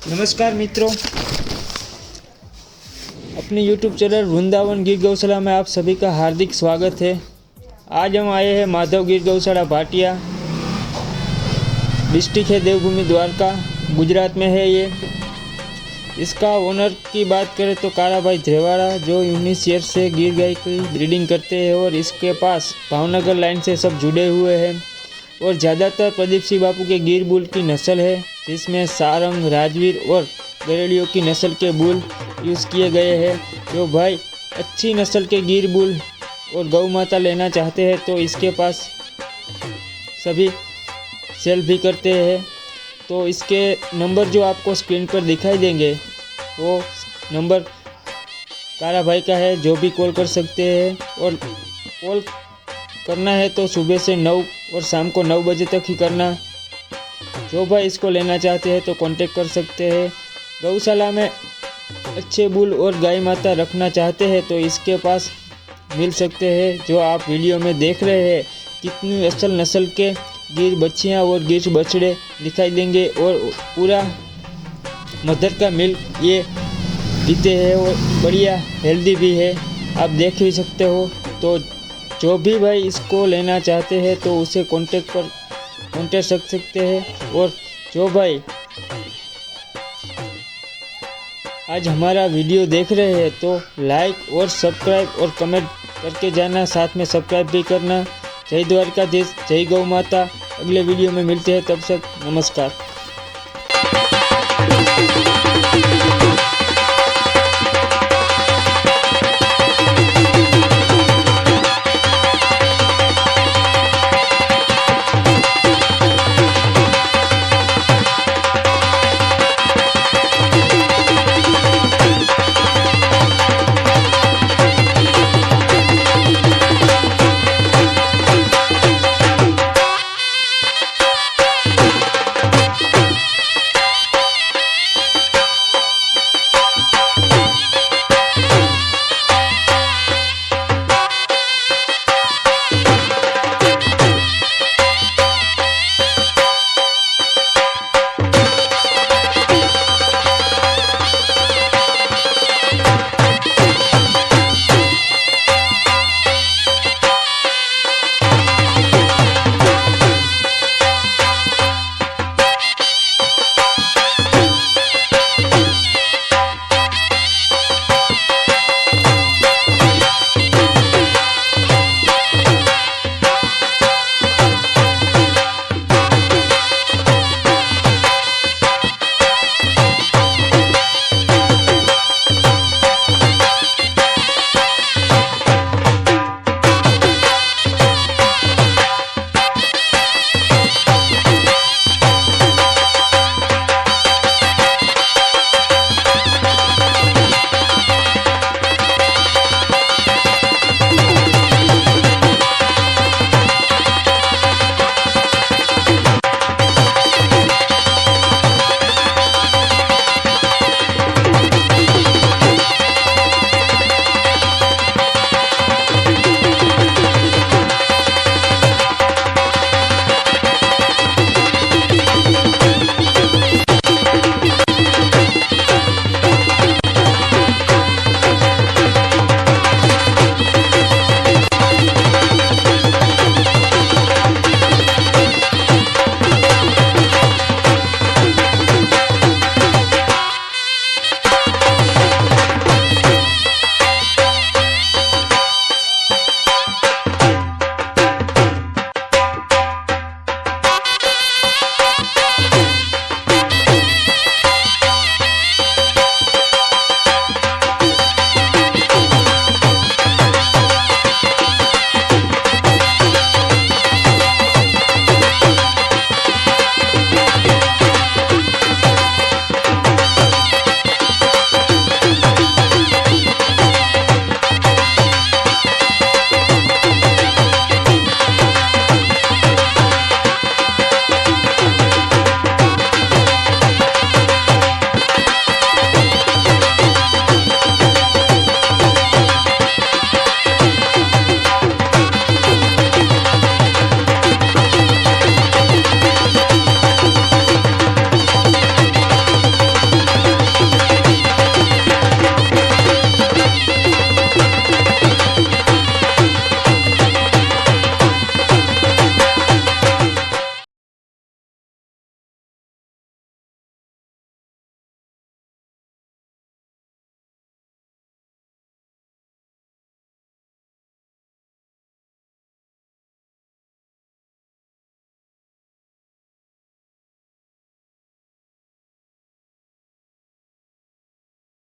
नमस्कार मित्रों। अपने YouTube चैनल वृंदावन गिर गौशाला में आप सभी का हार्दिक स्वागत है। आज हम आए हैं माधव गिर गौशाला भाटिया। डिस्ट्रिक्ट है देवभूमि द्वारका, गुजरात में है ये। इसका ओनर की बात करें तो काराभाई धरेवाड़ा, जो उन्नीस ईयर से गिर गाय की ब्रीडिंग करते हैं और इसके पास भावनगर लाइन से सब जुड़े हुए हैं। और ज़्यादातर प्रदीप सिंह बापू के गिर बुल की नस्ल है। जिसमें सारंग, राजवीर और गरेड़ियों की नस्ल के बुल यूज़ किए गए हैं। जो भाई अच्छी नस्ल के गिर बुल और गौ माता लेना चाहते हैं तो इसके पास सभी सेल भी करते हैं। तो इसके नंबर जो आपको स्क्रीन पर दिखाई देंगे, वो नंबर कारा भाई का है, जो भी कॉल कर सकते हैं। और कॉल करना है तो सुबह से नौ और शाम को नौ बजे तक ही करना। जो भाई इसको लेना चाहते हैं तो कांटेक्ट कर सकते हैं। गौशाला में अच्छे बुल और गाय माता रखना चाहते हैं तो इसके पास मिल सकते हैं, जो आप वीडियो में देख रहे हैं। कितनी असल नस्ल के गिर बच्चियाँ और गिर बछड़े दिखाई देंगे और पूरा मदर का मिल्क ये पीते हैं और बढ़िया हेल्दी भी है। आप देख भी सकते हो तो जो भी भाई इसको लेना चाहते हैं तो उसे कांटेक्ट पर उनके सक सकते हैं और जो भाई आज हमारा वीडियो देख रहे हैं तो लाइक और सब्सक्राइब और कमेंट करके जाना, साथ में सब्सक्राइब भी करना। जय द्वारका देश, जय गौ माता। अगले वीडियो में मिलते हैं, तब तक नमस्कार।